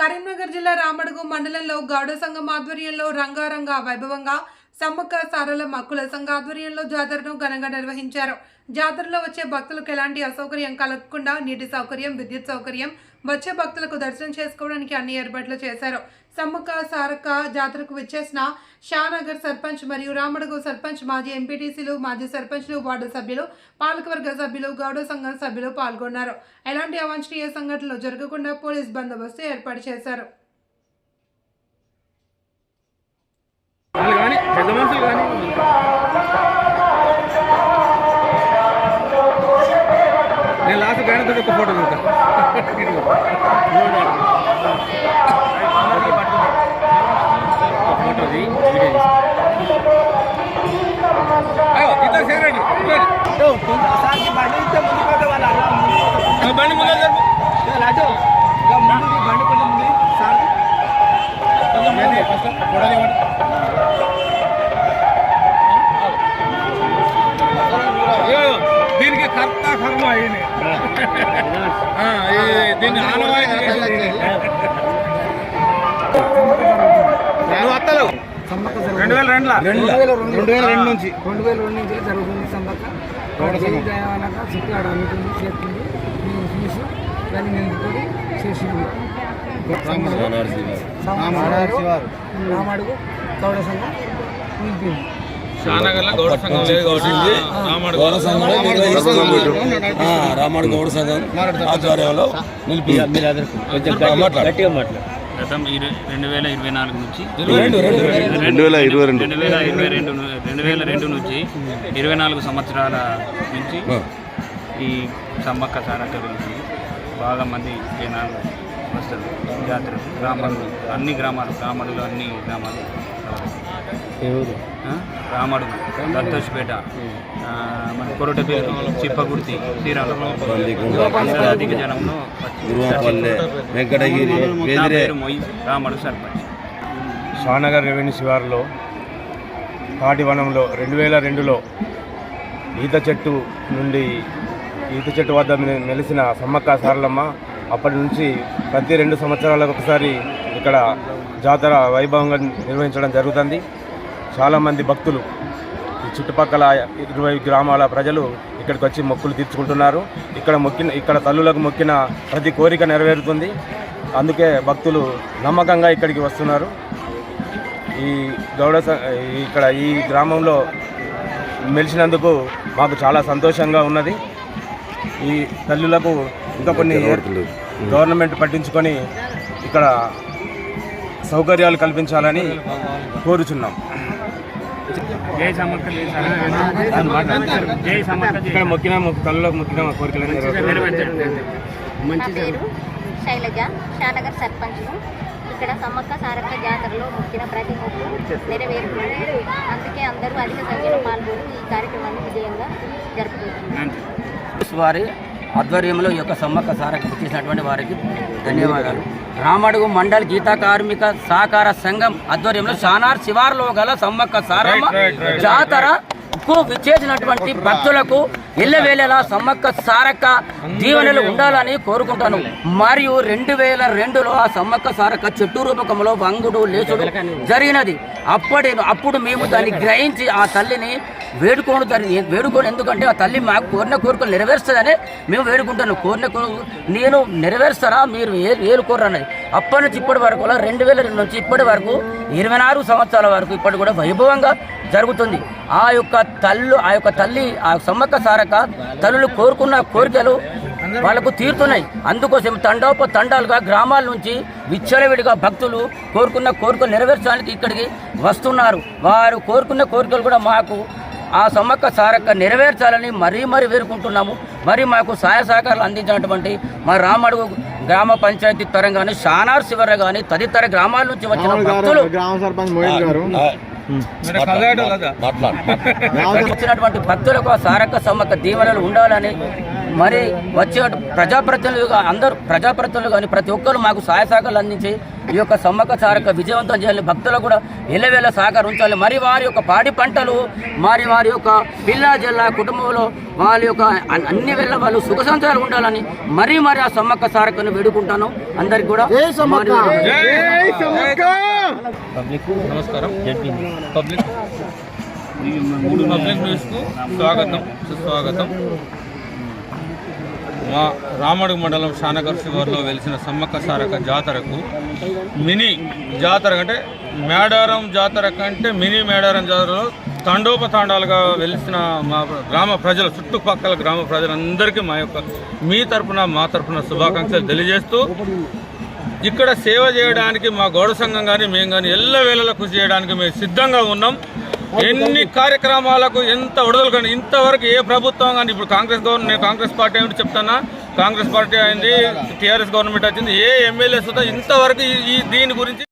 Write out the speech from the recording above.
కరీంనగర్ జిల్లా రామడుగు మండలంలో గౌడ సంఘం ఆధ్వర్యంలో రంగారంగ వైభవంగా సమ్మక్క సారల మక్కుల సంఘ ఆధ్వర్యంలో జాతరను ఘనంగా నిర్వహించారు. జాతరలో వచ్చే భక్తులకు ఎలాంటి అసౌకర్యం కలగకుండా నీటి సౌకర్యం విద్యుత్ సౌకర్యం వచ్చే భక్తులకు దర్శనం చేసుకోవడానికి అన్ని ఏర్పాట్లు చేశారు. సమ్మక్క సారక్క జాతరకు విచ్చేసిన షానగర్ సర్పంచ్ మరియు రామడుగు సర్పంచ్ మాజీ ఎంపీటీసీలు మాజీ సర్పంచ్లు వార్డు సభ్యులు పాలకవర్గ సభ్యులు గౌడ సంఘం సభ్యులు పాల్గొన్నారు. ఎలాంటి అవాంఛనీయ సంఘటనలు జరగకుండా పోలీస్ బందోబస్తు ఏర్పాటు చేశారు. కానీ పెద్ద మనుషులు కానీ గాయనతో ఒక ఫోటో దిగుతా. ఫోటో ది ఇద్దరు సేరండి. బండి ముందు దీన్ని ఆనవాయితీ. నువ్వు సమ్మక్క రెండు వేల రెండులా రెండు వేల రెండు వేల రెండు నుంచి రెండు వేల రెండు నుంచి జరుగుతుంది సమ్మక్క చుట్టూ ఆడ అనుకుంది చేస్తుంది మేము చూసి దాన్ని నిలుపుకొని చేసింది రామాడుగు గౌడ సంఘం రామడు గౌడ సంఘం ఆధ్వర్యంలో నిలిపి గతం రెండు వేల ఇరవై నాలుగు నుంచి రెండు వేల ఇరవై రెండు. రెండు వేల ఇరవై రెండు. ను- రెండు వేల రెండు నుంచి ఇరవై నాలుగు సంవత్సరాల నుంచి ఈ సమ్మక్క సారక్క వెళ్తుంది బాగా మంది జనాలు వస్తారు. జాతర గ్రామాలు అన్ని గ్రామాలు రామడులో అన్ని గ్రామాలు. దత్తోషపేట. ఆ, మన కొరటపల్లి చిప్పగుర్తి శ్రీరామ అధిక జనంలో వచ్చి గురువాపల్లె వెంకటగిరి నా బెదిరే పేరు మొయ్ రామడు సర్పంచ్. షానగర్ రెవెన్యూ శివారులో పాటివనంలో రెండు వేల రెండులో ఈత చెట్టు నుండి ఈత చెట్టు వద్ద మెలిసిన సమ్మక్క సారలమ్మ అప్పటి నుంచి ప్రతి రెండు సంవత్సరాలకు ఒకసారి ఇక్కడ జాతర వైభవంగా నిర్వహించడం జరుగుతుంది. చాలామంది భక్తులు ఈ చుట్టుపక్కల ఇరవై గ్రామాల ప్రజలు ఇక్కడికి వచ్చి మొక్కులు తీర్చుకుంటున్నారు. ఇక్కడ మొక్కిన ఇక్కడ తల్లులకు మొక్కిన ప్రతి కోరిక నెరవేరుతుంది. అందుకే భక్తులు నమ్మకంగా ఇక్కడికి వస్తున్నారు. ఈ గౌడ ఇక్కడ ఈ గ్రామంలో మెలిసినందుకు మాకు చాలా సంతోషంగా ఉన్నది. ఈ తల్లులకు ఇంకా కొన్ని గవర్నమెంట్ పట్టించుకొని ఇక్కడ సౌకర్యాలు కల్పించాలని కోరుచున్నాం. జై జై ఇక్కడ మొక్కిన మొక్కు- తల్లులకు మొక్కిన నెరవేర్చాలి. నా పేరు శైలజ షానగర్ సర్పంచ్ను ఇక్కడ సమ్మక్క సారక్క జాతరలో మొక్కిన ప్రతి మొక్కు నెరవేరుతుంది. అందుకే అందరూ అధిక సంఖ్యలో పాల్గొని ఈ కార్యక్రమాన్ని విజయంగా జరుపుకుంటున్నారు. వారి ఆధ్వర్యంలో ఈ యొక్క సమ్మక్క సారకు చేసినటువంటి వారికి ధన్యవాదాలు. రామడుగు మండల్ గీతా కార్మిక సహకార సంఘం ఆధ్వర్యంలో షానార్ శివార్లో గల సమ్మక్క సారమ్మ జాతరకు విచ్చేసినటువంటి భక్తులకు ఎల్లవేళలా సమ్మక్క సారక్క దీవెనలు ఉండాలని కోరుకుంటాను. మరియు రెండు వేల రెండులో ఆ సమ్మక్క సారక్క చెట్టు రూపకంలో వంగుడు లేచుడు జరిగినది. అప్పటి అప్పుడు మేము దాన్ని గ్రహించి ఆ తల్లిని వేడుకోను దాన్ని వేడుకోను ఎందుకంటే ఆ తల్లి మాకు కోరిన కోరికలు నెరవేరుస్తుందని మేము వేడుకుంటాను కోరిన కోరిక నేను నెరవేరుస్తారా మీరు ఏ ఏలుకోరు అన్నది. అప్పటి నుంచి ఇప్పటి వరకు రెండు వేల రెండు నుంచి ఇప్పటి వరకు ఇరవై నాలుగు సంవత్సరాల వరకు ఇప్పటి కూడా వైభవంగా జరుగుతుంది. ఆ యొక్క తల్లు ఆ యొక్క తల్లి ఆ సమ్మక్క సారక తల్లులు కోరుకున్న కోరికలు వాళ్ళకు తీరుతున్నాయి. అందుకోసం తండోప తండాలుగా గ్రామాల నుంచి విచ్చలవిడిగా భక్తులు కోరుకున్న కోరికలు నెరవేర్చడానికి ఇక్కడికి వస్తున్నారు. వారు కోరుకున్న కోరికలు కూడా మాకు ఆ సమ్మక్క సారక్క నెరవేర్చాలని మరీ మరీ వేరుకుంటున్నాము మరి మాకు సహాయ సహకారాలు అందించినటువంటి మా రామడుగు గ్రామ పంచాయతీ తరం కానీ షానార్ శివర కానీ తదితర గ్రామాల నుంచి వచ్చిన భక్తులు గ్రామ సర్పంచ్ మోహిత్ గారు. మాట్లాడు వచ్చినటువంటి భక్తులకు ఆ సారక్క సమ్మక్క దీవెనలు ఉండాలని మరి వచ్చే ప్రజాప్రతినిధులు అందరూ ప్రజాప్రతినిధులు కానీ ప్రతి ఒక్కరు మాకు సహాయ సహకారాలు అందించి ఈ యొక్క సమ్మక్క సారక విజయవంతం చేయాలి భక్తులకు కూడా ఎల్లవేళ సహకారం ఉంచాలి. మరి వారి యొక్క పాడి పంటలు మరి వారి యొక్క పిల్ల జిల్లా కుటుంబంలో వాళ్ళ యొక్క అన్- అన్ని వేళ వాళ్ళు సుఖ సంతరాలు ఉండాలని మరీ మరి ఆ సమ్మక్క సారకను వేడుకుంటాను. అందరికి కూడా మరి- నమస్కారం. పబ్లిక్. ఈ మూడు పబ్లిక్ న్యూస్కు స్వాగతం. సుస్వాగతం. మా రామడుగు మండలం శానగర్ శివార్లో వెలిసిన సమ్మక్క సారక జాతరకు మినీ జాతర అంటే మేడారం జాతర కంటే మినీ మేడారం జాతరలో తండోపతాండాలుగా వెలిసిన మా గ్రామ ప్రజల చుట్టుపక్కల గ్రామ ప్రజలందరికీ మా యొక్క మీ తరపున మా తరపున శుభాకాంక్షలు తెలియజేస్తూ ఇక్కడ సేవ చేయడానికి మా గౌడ సంఘం కానీ మేము కానీ ఎల్ల వేళలా కృషి చేయడానికి మేము సిద్ధంగా ఉన్నాం. ఎన్ని కార్యక్రమాలకు ఎంత విడుదల కానీ ఇంతవరకు ఏ ప్రభుత్వం కానీ ఇప్పుడు కాంగ్రెస్ గవర్నమెంట్ కాంగ్రెస్ పార్టీ ఏమిటి చెప్తానా కాంగ్రెస్ పార్టీ అయింది టీఆర్ఎస్ గవర్నమెంట్ వచ్చింది ఏ ఎమ్మెల్యే సుధా ఇంతవరకు ఈ దీని గురించి